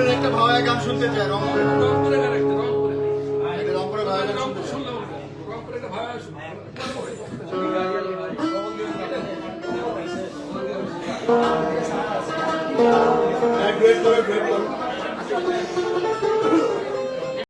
রংপুরের একটা ভাওয়ায় গান শুনতে চাই রংপুরের রংপুরের একটা রংপুরের রংপুরের ভাওয়ায় গান শুনতে চাই। রংপুরের একটা ভাওয়ায় শুনতে চাই হ্যাঁ,